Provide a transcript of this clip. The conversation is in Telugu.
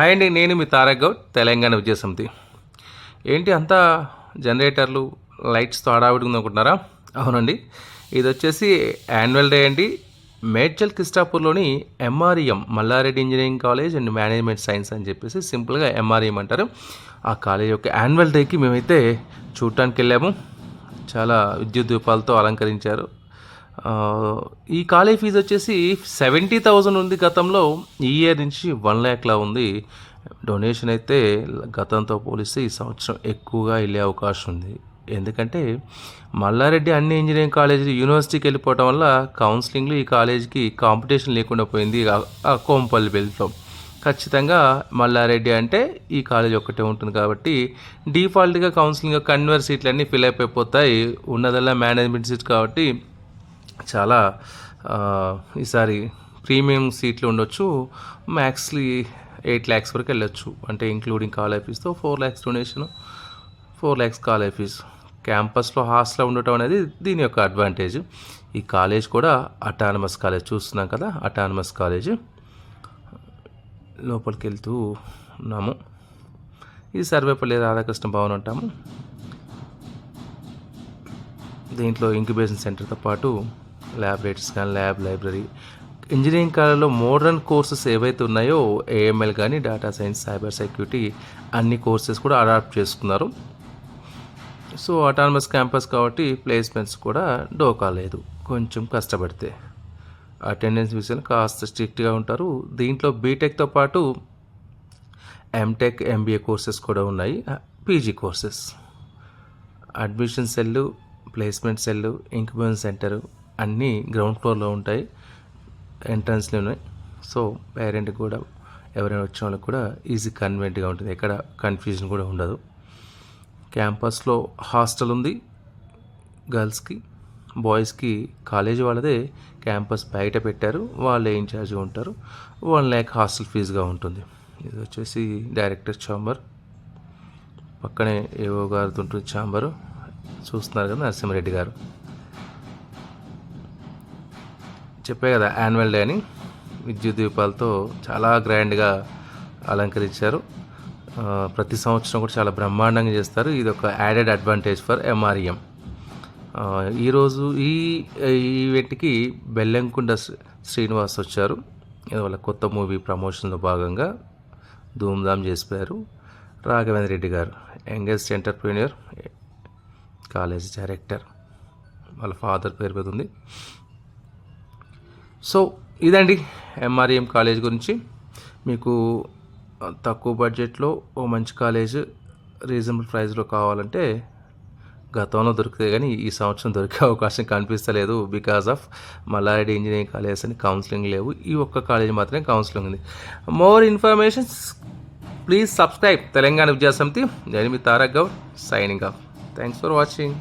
హాయ్ అండి నేను మీ తారక్ గౌడ్ తెలంగాణ విజయసమితి ఏంటి అంతా జనరేటర్లు లైట్స్తో హడావిడి ఉంది అనుకుంటున్నారా అవునండి. ఇది వచ్చేసి యాన్యువల్ డే అండి. Medchal కిస్టాపూర్లోని MREM Malla Reddy engineering college and management science అని చెప్పేసి సింపుల్గా ఎంఆర్ఈఎం అంటారు. ఆ కాలేజ్ యొక్క యాన్యువల్ డేకి మేమైతే చూడటానికి వెళ్ళాము చాలా విద్యుత్ దీపాలతో అలంకరించారు. ఈ కాలేజ్ ఫీజు వచ్చేసి సెవెంటీ థౌజండ్ ఉంది గతంలో. ఈ ఇయర్ నుంచి వన్ ల్యాక్లా ఉంది. డొనేషన్ అయితే గతంతో పోలిస్తే ఈ సంవత్సరం ఎక్కువగా వెళ్ళే అవకాశం ఉంది. ఎందుకంటే మల్లారెడ్డి అన్ని ఇంజనీరింగ్ కాలేజీ యూనివర్సిటీకి వెళ్ళిపోవటం వల్ల కౌన్సిలింగ్లో ఈ కాలేజీకి కాంపిటీషన్ లేకుండా పోయింది ఆ- కోంపల్లి బెల్ట్లో. ఖచ్చితంగా మల్లారెడ్డి అంటే ఈ కాలేజ్ ఒక్కటే ఉంటుంది కాబట్టి డిఫాల్ట్గా కౌన్సిలింగ్ కన్వర్ సీట్లన్నీ ఫిల్ అయిపోతాయి ఉన్నదల్లా మేనేజ్మెంట్ సీట్ కాబట్టి చాలా ఈసారి ప్రీమియం సీట్లు ఉండొచ్చు. మ్యాక్స్లీ ఎయిట్ ల్యాక్స్ వరకు వెళ్ళొచ్చు. అంటే including college ఫీజుతో four lakhs donation four lakhs college fee క్యాంపస్లో హాస్టల్ ఉండటం అనేది దీని యొక్క అడ్వాంటేజ్. ఈ కాలేజ్ కూడా అటానమస్ కాలేజ్ చూస్తున్నాం కదా అటానమస్ కాలేజ్. లోపలికి వెళ్తూ ఉన్నాము. ఇది సర్వేపల్లి రాధాకృష్ణ భవన్ అంటాము దీంట్లో ఇంక్యుబేషన్ సెంటర్తో పాటు ల్యాబొరేటరీస్ కానీ ల్యాబ్ లైబ్రరీ. ఇంజనీరింగ్ కాలేజ్లో మోడర్న్ కోర్సెస్ ఏవైతే ఉన్నాయో ఏఎంఎల్ కానీ డేటా సైన్స్ సైబర్ సెక్యూరిటీ అన్ని కోర్సెస్ కూడా అడాప్ట్ చేసుకున్నారు. సో అటానమస్ క్యాంపస్ కాబట్టి ప్లేస్మెంట్స్ కూడా డోకా లేదు. కొంచెం కష్టపడితే. అటెండెన్స్ విషయంలో కాస్త స్ట్రిక్ట్గా ఉంటారు. దీంట్లో బీటెక్తో పాటు ఎంటెక్ ఎంబీఏ కోర్సెస్ కూడా ఉన్నాయి. PG courses. Admission cell placement cell incubation centre అన్నీ గ్రౌండ్ ఫ్లోర్లో ఉంటాయి. ఎంట్రన్స్లో ఉన్నాయి సో పేరెంట్ కూడా ఎవరైనా వచ్చిన వాళ్ళకి కూడా ఈజీ కన్వీనియంట్గా ఉంటుంది. ఎక్కడ కన్ఫ్యూజన్ కూడా ఉండదు. క్యాంపస్లో హాస్టల్ ఉంది. గర్ల్స్కి బాయ్స్కి కాలేజీ వాళ్ళదే. క్యాంపస్ బయట పెట్టారు. వాళ్ళే ఇన్ఛార్జ్ ఉంటారు. వన్ ల్యాక్ హాస్టల్ ఫీజుగా ఉంటుంది. ఇది వచ్చేసి డైరెక్టర్ ఛాంబర్ పక్కనే ఏవో గారు ఉంటుంది ఛాంబరు చూస్తున్నారు కదా నరసింహారెడ్డి గారు. చెప్పే కదా యాన్యువల్ డే అని. విద్యుత్ దీపాలతో చాలా గ్రాండ్గా అలంకరించారు. ప్రతి సంవత్సరం కూడా చాలా బ్రహ్మాండంగా చేస్తారు. ఇది ఒక యాడెడ్ అడ్వాంటేజ్ ఫర్ ఎంఆర్ఎం ఈరోజు ఈ ఈవెంట్కి బెల్లంకొండ శ్రీనివాస్ వచ్చారు. వాళ్ళ కొత్త మూవీ ప్రమోషన్లో భాగంగా Dhoom Dham చేసిపోయారు. Raghavendra Reddy garu youngest entrepreneur college director వాళ్ళ ఫాదర్ పేరు మీద ఉంది. సో ఇదండి ఎంఆర్ఎం కాలేజ్ గురించి. మీకు తక్కువ బడ్జెట్లో ఓ మంచి కాలేజ్ రీజనబుల్ ప్రైస్లో కావాలంటే గతంలో దొరికితే కానీ ఈ సంవత్సరం దొరికే అవకాశం కనిపిస్తలేదు because of Malla Reddy engineering college అని కౌన్సిలింగ్ లేవు. ఈ ఒక్క కాలేజ్ మాత్రమే కౌన్సిలింగ్ ఉంది. More informations please subscribe Telangana Vidya Samithi. నేను మీ Tarak Goud signing off. Thanks for watching.